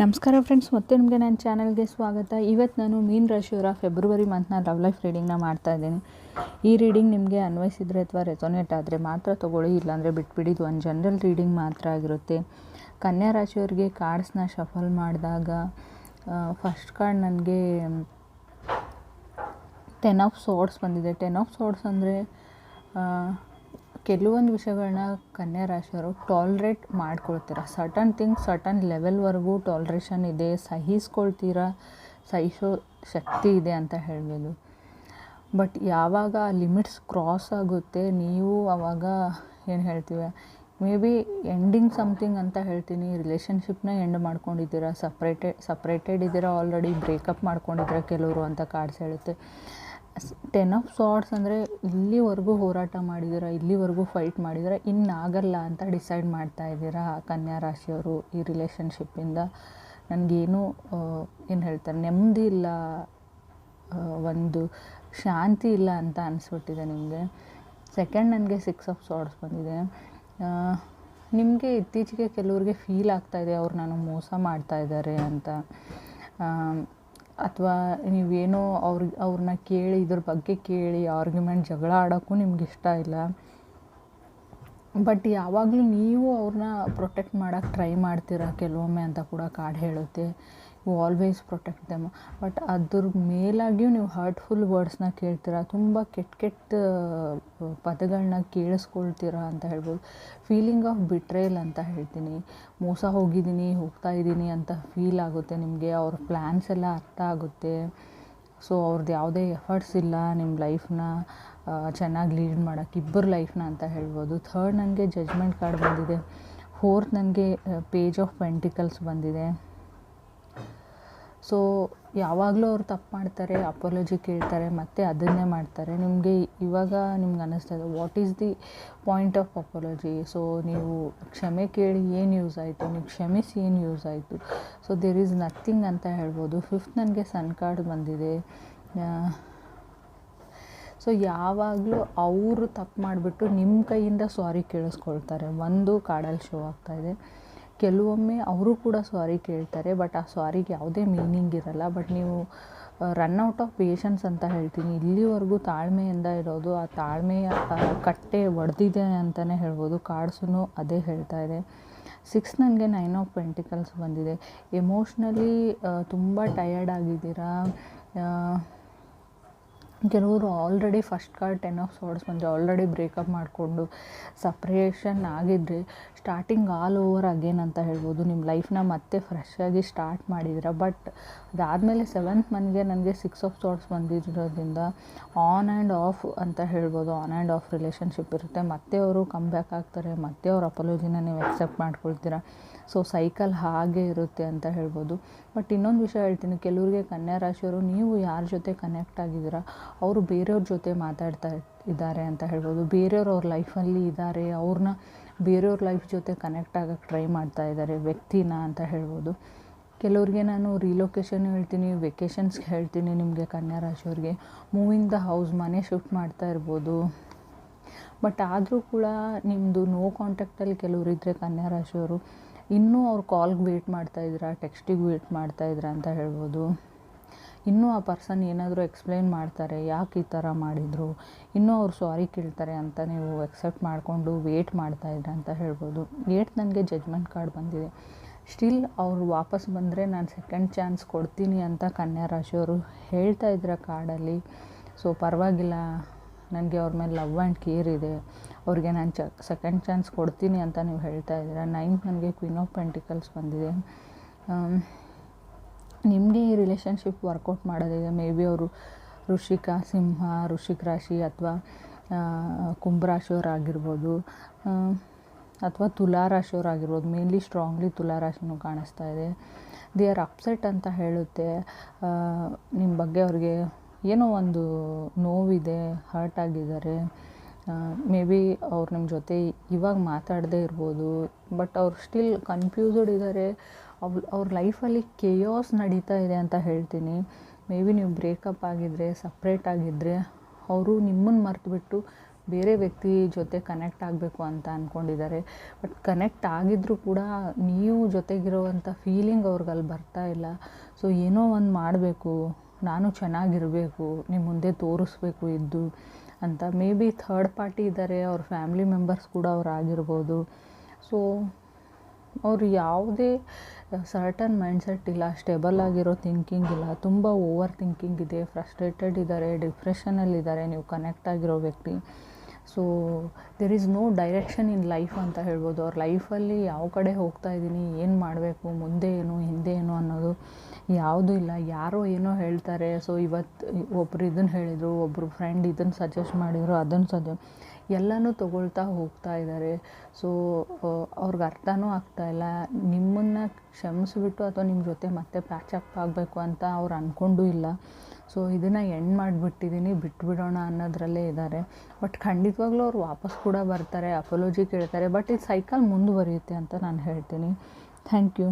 ನಮಸ್ಕಾರ ಫ್ರೆಂಡ್ಸ್ ಮತ್ತೆ ನಿಮಗೆ ನನ್ನ ಚಾನಲ್ಗೆ ಸ್ವಾಗತ. ಇವತ್ತು ನಾನು ಮೀನ್ ರಾಶಿಯವರ ಫೆಬ್ರವರಿ ಮಂತ್ನ ಲವ್ ಲೈಫ್ ರೀಡಿಂಗ್ನ ಮಾಡ್ತಾ ಇದ್ದೀನಿ. ಈ ರೀಡಿಂಗ್ ನಿಮಗೆ ಅನ್ವಯಿಸಿದರೆ ಅಥವಾ ರೆಸೊನೇಟ್ ಆದರೆ ಮಾತ್ರ ತೊಗೊಳ್ಳಿ, ಇಲ್ಲಾಂದರೆ ಬಿಟ್ಬಿಡಿ. ಇದು ಒಂದು ಜನರಲ್ ರೀಡಿಂಗ್ ಮಾತ್ರ ಆಗಿರುತ್ತೆ. ಕನ್ಯಾ ರಾಶಿಯವರಿಗೆ ಕಾರ್ಡ್ಸ್ನ ಶಫಲ್ ಮಾಡಿದಾಗ ಫಸ್ಟ್ ಕಾರ್ಡ್ ನನಗೆ ಟೆನ್ ಆಫ್ ಸೋರ್ಡ್ಸ್ ಬಂದಿದೆ. ಟೆನ್ ಆಫ್ ಸೋರ್ಡ್ಸ್ ಅಂದರೆ ಕೆಲವೊಂದು ವಿಷಯಗಳನ್ನ ಕನ್ಯಾ ರಾಶಿಯವರು ಟಾಲ್ರೇಟ್ ಮಾಡ್ಕೊಳ್ತೀರ ಸಟನ್ ಥಿಂಗ್ ಸಟನ್ ಲೆವೆಲ್ವರೆಗೂ ಟಾಲ್ರೇಷನ್ ಇದೆ, ಸಹಿಸ್ಕೊಳ್ತೀರಾ, ಸಹಿಸೋ ಶಕ್ತಿ ಇದೆ ಅಂತ ಹೇಳ್ಬೋದು. ಬಟ್ ಯಾವಾಗ ಲಿಮಿಟ್ಸ್ ಕ್ರಾಸ್ ಆಗುತ್ತೆ, ನೀವು ಆವಾಗ ಏನು ಹೇಳ್ತೀವಿ ಮೇ ಬಿ ಎಂಡಿಂಗ್ ಸಮಥಿಂಗ್ ಅಂತ ಹೇಳ್ತೀನಿ ರಿಲೇಷನ್ಶಿಪ್ನ ಎಂಡ್ ಮಾಡ್ಕೊಂಡಿದ್ದೀರಾ ಸಪ್ರೇಟೆಡ್ ಸಪ್ರೇಟೆಡ್ ಇದ್ದೀರಾ ಆಲ್ರೆಡಿ ಬ್ರೇಕಪ್ ಮಾಡ್ಕೊಂಡಿದ್ದೀರಾ, ಕೆಲವರು ಅಂತ ಕಾರ್ಡ್ಸ್ ಹೇಳುತ್ತೆ. ಟೆನ್ ಆಫ್ ಸಾರ್ಟ್ಸ್ ಅಂದರೆ ಇಲ್ಲಿವರೆಗೂ ಹೋರಾಟ ಮಾಡಿದ್ದೀರಾ ಇಲ್ಲಿವರೆಗೂ ಫೈಟ್ ಮಾಡಿದ್ದೀರಾ ಇನ್ನಾಗಲ್ಲ ಅಂತ ಡಿಸೈಡ್ ಮಾಡ್ತಾ ಇದ್ದೀರಾ ಕನ್ಯಾ ರಾಶಿಯವರು ಈ ರಿಲೇಷನ್ಶಿಪ್ಪಿಂದ ನನಗೇನು ಏನು ಹೇಳ್ತಾರೆ, ನೆಮ್ಮದಿ ಇಲ್ಲ ಒಂದು ಶಾಂತಿ ಇಲ್ಲ ಅಂತ ಅನಿಸ್ಬಿಟ್ಟಿದೆ ನಿಮಗೆ. ಸೆಕೆಂಡ್ ನನಗೆ ಸಿಕ್ಸ್ ಆಫ್ ಸಾರ್ಟ್ಸ್ ಬಂದಿದೆ. ನಿಮಗೆ ಇತ್ತೀಚೆಗೆ ಕೆಲವ್ರಿಗೆ ಫೀಲ್ ಆಗ್ತಾಯಿದೆ ಅವ್ರು ನಾನು ಮೋಸ ಮಾಡ್ತಾ ಇದ್ದಾರೆ ಅಂತ. ಅಥವಾ ನೀವೇನೋ ಅವ್ರಿಗೆ ಅವ್ರನ್ನ ಕೇಳಿ, ಇದ್ರ ಬಗ್ಗೆ ಕೇಳಿ ಆರ್ಗ್ಯುಮೆಂಟ್ ಜಗಳ ಆಡೋಕ್ಕೂ ನಿಮ್ಗೆ ಇಷ್ಟ ಇಲ್ಲ. ಬಟ್ ಯಾವಾಗಲೂ ನೀವು ಅವ್ರನ್ನ ಪ್ರೊಟೆಕ್ಟ್ ಮಾಡೋಕ್ಕೆ ಟ್ರೈ ಮಾಡ್ತೀರಾ? ಕೆಲವೊಮ್ಮೆ ಅಂತ ಕೂಡ ಕಾರ್ಡ್ ಹೇಳುತ್ತೆ. You always protect them but ಅದ್ರ ಮೇಲಾಗಿಯೂ ನೀವು ಹರ್ಟ್ಫುಲ್ ವರ್ಡ್ಸ್ನ ಕೇಳ್ತೀರಾ? ತುಂಬ ಕೆಟ್ಟ ಕೆಟ್ಟ ಪದಗಳನ್ನ ಕೇಳಿಸ್ಕೊಳ್ತೀರಾ ಅಂತ ಹೇಳ್ಬೋದು. ಫೀಲಿಂಗ್ ಆಫ್ ಬಿಟ್ರೇಲ್ ಅಂತ ಹೇಳ್ತೀನಿ. ಮೋಸ ಹೋಗಿದ್ದೀನಿ, ಹೋಗ್ತಾ ಇದ್ದೀನಿ ಅಂತ ಫೀಲ್ ಆಗುತ್ತೆ ನಿಮಗೆ. ಅವ್ರ ಪ್ಲ್ಯಾನ್ಸ್ ಎಲ್ಲ ಅರ್ಥ ಆಗುತ್ತೆ. ಸೊ ಅವ್ರದ್ದು ಯಾವುದೇ ಎಫರ್ಟ್ಸ್ ಇಲ್ಲ ನಿಮ್ಮ ಲೈಫ್ನ ಚೆನ್ನಾಗಿ ಲೀಡ್ ಮಾಡೋಕ್ಕೆ ಇಬ್ಬರು ಲೈಫ್ನ ಅಂತ ಹೇಳ್ಬೋದು. ಥರ್ಡ್ ನನಗೆ ಜಜ್ಮೆಂಟ್ ಕಾರ್ಡ್ ಬಂದಿದೆ. ಫೋರ್ತ್ ನನಗೆ ಪೇಜ್ ಆಫ್ ಪೆಂಟಿಕಲ್ಸ್ ಬಂದಿದೆ. ಸೊ ಯಾವಾಗಲೂ ಅವ್ರು ತಪ್ಪು ಮಾಡ್ತಾರೆ ಅಪೊಲಜಿ ಕೇಳ್ತಾರೆ, ಮತ್ತು ಅದನ್ನೇ ಮಾಡ್ತಾರೆ. ನಿಮಗೆ ಇವಾಗ ನಿಮ್ಗೆ ಅನ್ನಿಸ್ತದೆ what is the point of apology so ನೀವು ಕ್ಷಮೆ ಕೇಳಿ ಏನು ಯೂಸ್ ಆಯಿತು, ನೀವು ಕ್ಷಮಿಸಿ ಏನು ಯೂಸ್ ಆಯಿತು? ಸೊ ದೇರ್ ಈಸ್ ನಥಿಂಗ್ ಅಂತ ಹೇಳ್ಬೋದು. ಫಿಫ್ತ್ ನನಗೆ ಸನ್ ಕಾರ್ಡ್ ಬಂದಿದೆ. ಸೊ ಯಾವಾಗಲೂ ಅವರು ತಪ್ಪು ಮಾಡಿಬಿಟ್ಟು ನಿಮ್ಮ ಕೈಯಿಂದ ಸಾರಿ ಕೇಳಿಸ್ಕೊಳ್ತಾರೆ. ಒಂದು ಕಾಡಲ್ಲಿ ಶೋ ಆಗ್ತಾಯಿದೆ ಕೆಲವೊಮ್ಮೆ ಅವರು ಕೂಡ ಸಾರಿ ಕೇಳ್ತಾರೆ, ಬಟ್ ಆ ಸಾರಿಗೆ ಯಾವುದೇ ಮೀನಿಂಗ್ ಇರಲ್ಲ. ಬಟ್ ನೀವು ರನ್ ಔಟ್ ಆಫ್ ಪೇಷನ್ಸ್ ಅಂತ ಹೇಳ್ತೀನಿ. ಇಲ್ಲಿವರೆಗೂ ತಾಳ್ಮೆಯಿಂದ ಇರೋದು, ಆ ತಾಳ್ಮೆಯ ಕಟ್ಟೆ ಒಡೆದಿದೆ ಅಂತಲೇ ಹೇಳ್ಬೋದು. ಕಾರ್ಡ್ಸೂ ಅದೇ ಹೇಳ್ತಾ ಇದೆ. ಸಿಕ್ಸ್ ನನಗೆ ನೈನ್ ಆಫ್ ಪೆಂಟಿಕಲ್ಸ್ ಬಂದಿದೆ. ಎಮೋಷ್ನಲಿ ತುಂಬ ಟಯರ್ಡ್ ಆಗಿದ್ದೀರಾ? ಕೆಲವರು already first card ten of swords ಬಂದರೆ ಆಲ್ರೆಡಿ ಬ್ರೇಕಪ್ ಮಾಡಿಕೊಂಡು ಸಪ್ರೇಷನ್ ಆಗಿದ್ದರೆ ಸ್ಟಾರ್ಟಿಂಗ್ ಆಲ್ ಓವರ್ ಅಗೇನ್ ಅಂತ ಹೇಳ್ಬೋದು. ನಿಮ್ಮ ಲೈಫ್ನ ಮತ್ತೆ ಫ್ರೆಶ್ ಆಗಿ ಸ್ಟಾರ್ಟ್ ಮಾಡಿದ್ರೆ ಬಟ್ ಅದಾದಮೇಲೆ ಸೆವೆಂತ್ ಮನ್ಗೆ ನನಗೆ ಸಿಕ್ಸ್ ಆಫ್ ಸಾರ್ಡ್ಸ್ ಬಂದಿರೋದ್ರಿಂದ ಆನ್ ಆ್ಯಂಡ್ ಆಫ್ ಅಂತ ಹೇಳ್ಬೋದು. ಆನ್ ಆ್ಯಂಡ್ ಆಫ್ ರಿಲೇಷನ್ಶಿಪ್ ಇರುತ್ತೆ. ಮತ್ತೆ ಅವರು ಕಮ್ ಬ್ಯಾಕ್ ಆಗ್ತಾರೆ, ಮತ್ತೆ ಅವ್ರ ಅಪೊಲೋಜಿನ ನೀವು ಎಕ್ಸೆಪ್ಟ್ ಮಾಡ್ಕೊಳ್ತೀರಾ. ಸೊ ಸೈಕಲ್ ಹಾಗೆ ಇರುತ್ತೆ ಅಂತ ಹೇಳ್ಬೋದು. ಬಟ್ ಇನ್ನೊಂದು ವಿಷಯ ಹೇಳ್ತೀನಿ, ಕೆಲವರಿಗೆ ಕನ್ಯಾ ರಾಶಿಯವರು ನೀವು ಯಾರ ಜೊತೆ ಕನೆಕ್ಟ್ ಆಗಿದ್ದೀರಾ, ಅವರು ಬೇರೆಯವ್ರ ಜೊತೆ ಮಾತಾಡ್ತಾ ಇದ್ದಾರೆ ಅಂತ ಹೇಳ್ಬೋದು. ಬೇರೆಯವ್ರು ಅವ್ರ ಲೈಫಲ್ಲಿ ಇದ್ದಾರೆ, ಅವ್ರನ್ನ ಬೇರೆಯವ್ರ ಲೈಫ್ ಜೊತೆ ಕನೆಕ್ಟ್ ಆಗೋಕ್ಕೆ ಟ್ರೈ ಮಾಡ್ತಾ ಇದ್ದಾರೆ ವ್ಯಕ್ತಿನ ಅಂತ ಹೇಳ್ಬೋದು. ಕೆಲವ್ರಿಗೆ ನಾನು ರಿಲೊಕೇಶನ್ ಹೇಳ್ತೀನಿ ವೆಕೇಷನ್ಸ್ಗೆ ಹೇಳ್ತೀನಿ ನಿಮಗೆ ಕನ್ಯಾ ರಾಶಿಯವ್ರಿಗೆ. ಮೂವಿಂಗ್ ದ ಹೌಸ್ ಮನೆ ಶಿಫ್ಟ್ ಮಾಡ್ತಾ ಇರ್ಬೋದು. ಬಟ್ ಆದರೂ ಕೂಡ ನಿಮ್ಮದು ನೋ ಕಾಂಟ್ಯಾಕ್ಟಲ್ಲಿ ಕೆಲವರು ಇದ್ದರೆ ಕನ್ಯಾ ರಾಶಿಯವರು ಇನ್ನೂ ಅವ್ರು ಕಾಲ್ಗೆ ವೇಟ್ ಮಾಡ್ತಾಯಿದ್ದೀರಾ ಟೆಕ್ಸ್ಟಿಗೆ ವೇಟ್ ಮಾಡ್ತಾಯಿದ್ದೀರಾ ಅಂತ ಹೇಳ್ಬೋದು. ಇನ್ನೂ ಆ ಪರ್ಸನ್ ಏನಾದರೂ ಎಕ್ಸ್ಪ್ಲೈನ್ ಮಾಡ್ತಾರೆ, ಯಾಕೆ ಈ ಥರ ಮಾಡಿದರು, ಇನ್ನೂ ಅವ್ರು ಸಾರಿ ಕೇಳ್ತಾರೆ ಅಂತ ನೀವು ಎಕ್ಸೆಪ್ಟ್ ಮಾಡಿಕೊಂಡು ವೇಟ್ ಮಾಡ್ತಾ ಮಾಡ್ತಾಯಿದ್ರ ಅಂತ ಹೇಳ್ಬೋದು. ಏಟ್ ನನಗೆ ಜಜ್ಮೆಂಟ್ ಕಾರ್ಡ್ ಬಂದಿದೆ. ಸ್ಟಿಲ್ ಅವರು ವಾಪಸ್ ಬಂದರೆ ನಾನು ಸೆಕೆಂಡ್ ಚಾನ್ಸ್ ಕೊಡ್ತೀನಿ ಅಂತ ಕನ್ಯಾ ರಾಶಿಯವರು ಹೇಳ್ತಾ ಇದ್ರ ಕಾರ್ಡಲ್ಲಿ ಸೊ ಪರವಾಗಿಲ್ಲ ನನಗೆ ಅವ್ರ ಮೇಲೆ ಲವ್ ಆ್ಯಂಡ್ ಕೇರ್ ಇದೆ. ಅವ್ರಿಗೆ ನಾನು ಚ ಸೆಕೆಂಡ್ ಚಾನ್ಸ್ ಕೊಡ್ತೀನಿ ಅಂತ ನೀವು ಹೇಳ್ತಾ ಇದ್ದೀರ? ನೈನ್ತ್ ನನಗೆ ಕ್ವೀನ್ ಆಫ್ ಪೆಂಟಿಕಲ್ಸ್ ಬಂದಿದೆ. ನಿಮಗೆ ಈ ರಿಲೇಷನ್ಶಿಪ್ ವರ್ಕೌಟ್ ಮಾಡೋದಿದೆ? ಮೇ ಬಿ ಅವರು ಋಷಿಕ, ಸಿಂಹ, ಋಷಿಕ ರಾಶಿ ಅಥವಾ ಕುಂಭರಾಶಿಯವರಾಗಿರ್ಬೋದು ಅಥವಾ ತುಲಾ ರಾಶಿಯವರಾಗಿರ್ಬೋದು. ಮೇನ್ಲಿ ಸ್ಟ್ರಾಂಗ್ಲಿ ತುಲಾ ರಾಶಿನೂ ಕಾಣಿಸ್ತಾ ಇದೆ. ದೇ ಆರ್ ಅಪ್ಸೆಟ್ ಅಂತ ಹೇಳುತ್ತೆ. ನಿಮ್ಮ ಬಗ್ಗೆ ಅವ್ರಿಗೆ ಏನೋ ಒಂದು ನೋವಿದೆ ಹರ್ಟ್ ಆಗಿದ್ದಾರೆ. ಮೇ ಬಿ ಅವ್ರು ನಿಮ್ಮ ಜೊತೆ ಇವಾಗ ಮಾತಾಡದೇ ಇರ್ಬೋದು ಬಟ್ ಅವ್ರು ಸ್ಟಿಲ್ ಕನ್ಫ್ಯೂಸ್ಡ್ ಇದ್ದಾರೆ ಅವ್ರು, ಅವ್ರ ಲೈಫಲ್ಲಿ ಕೆಯೋಸ್ ನಡೀತಾ ಇದೆ ಅಂತ ಹೇಳ್ತೀನಿ. ಮೇ ಬಿ ನೀವು ಬ್ರೇಕಪ್ ಆಗಿದ್ದರೆ ಸಪ್ರೇಟ್ ಆಗಿದ್ದರೆ ಅವರು ನಿಮ್ಮನ್ನು ಮರೆತುಬಿಟ್ಟು ಬೇರೆ ವ್ಯಕ್ತಿ ಜೊತೆ ಕನೆಕ್ಟ್ ಆಗಬೇಕು ಅಂತ ಅಂದ್ಕೊಂಡಿದ್ದಾರೆ ಬಟ್ ಕನೆಕ್ಟ್ ಆಗಿದ್ದರೂ ಕೂಡ ನೀವು ಜೊತೆಗಿರೋವಂಥ ಫೀಲಿಂಗ್ ಅವ್ರಿಗೆ ಅಲ್ಲಿ ಬರ್ತಾ ಇಲ್ಲ. ಸೊ ಏನೋ ಒಂದು ಮಾಡಬೇಕು. ನಾನು ಚೆನ್ನಾಗಿರಬೇಕು ನಿಮ್ಮ ಮುಂದೆ ತೋರಿಸ್ಬೇಕು ಇದ್ದು ಅಂತ. ಮೇ ಬಿ ಥರ್ಡ್ ಪಾರ್ಟಿ ಇದ್ದಾರೆ ಅವ್ರ ಫ್ಯಾಮ್ಲಿ ಮೆಂಬರ್ಸ್ ಕೂಡ ಅವ್ರು ಆಗಿರ್ಬೋದು. ಸೊ ಅವ್ರು ಯಾವುದೇ ಸರ್ಟನ್ ಮೈಂಡ್ಸೆಟ್ ಇಲ್ಲ ಸ್ಟೇಬಲ್ ಆಗಿರೋ ಥಿಂಕಿಂಗ್ ಇಲ್ಲ, ತುಂಬ ಓವರ್ ಥಿಂಕಿಂಗ್ ಇದೆ ಫ್ರಸ್ಟ್ರೇಟೆಡ್ ಇದ್ದಾರೆ ಡಿಪ್ರೆಷನಲ್ಲಿದ್ದಾರೆ ನೀವು ಕನೆಕ್ಟ್ ಆಗಿರೋ ವ್ಯಕ್ತಿ. So there is no direction in life ಅಂತ ಹೇಳ್ಬೋದು. ಅವ್ರ ಲೈಫಲ್ಲಿ ಯಾವ ಕಡೆ ಹೋಗ್ತಾ ಇದ್ದೀನಿ, ಏನು ಮಾಡಬೇಕು, ಮುಂದೆ ಏನು, ಹಿಂದೆ ಏನು ಅನ್ನೋದು ಯಾವುದೂ ಇಲ್ಲ. ಯಾರೋ ಏನೋ ಹೇಳ್ತಾರೆ. ಸೊ ಇವತ್ತು ಒಬ್ರು ಇದನ್ನು ಹೇಳಿದರು ಒಬ್ಬರು ಫ್ರೆಂಡ್ ಇದನ್ನು ಸಜೆಸ್ಟ್ ಮಾಡಿದರು ಅದನ್ನು ಸಜೆ ಎಲ್ಲನೂ ತೊಗೊಳ್ತಾ ಹೋಗ್ತಾ ಇದ್ದಾರೆ ಸೊ ಅವ್ರಿಗೆ ಅರ್ಥನೂ ಆಗ್ತಾ ಇಲ್ಲ. ನಿಮ್ಮನ್ನು ಕ್ಷಮಿಸ್ಬಿಟ್ಟು ಅಥವಾ ನಿಮ್ಮ ಜೊತೆ ಮತ್ತೆ ಪ್ಯಾಚಪ್ ಆಗಬೇಕು ಅಂತ ಅವ್ರು ಅಂದ್ಕೊಂಡೂ ಇಲ್ಲ. ಸೊ ಇದನ್ನು ಎಂಡ್ ಮಾಡಿಬಿಟ್ಟಿದ್ದೀನಿ ಬಿಟ್ಬಿಡೋಣ ಅನ್ನೋದ್ರಲ್ಲೇ ಇದ್ದಾರೆ ಬಟ್ ಖಂಡಿತವಾಗ್ಲೂ ಅವ್ರು ವಾಪಸ್ ಕೂಡ ಬರ್ತಾರೆ ಅಪೊಲೋಜಿ ಕೇಳ್ತಾರೆ ಬಟ್ ಇದು ಸೈಕಲ್ ಮುಂದುವರಿಯುತ್ತೆ ಅಂತ ನಾನು ಹೇಳ್ತೀನಿ. Thank you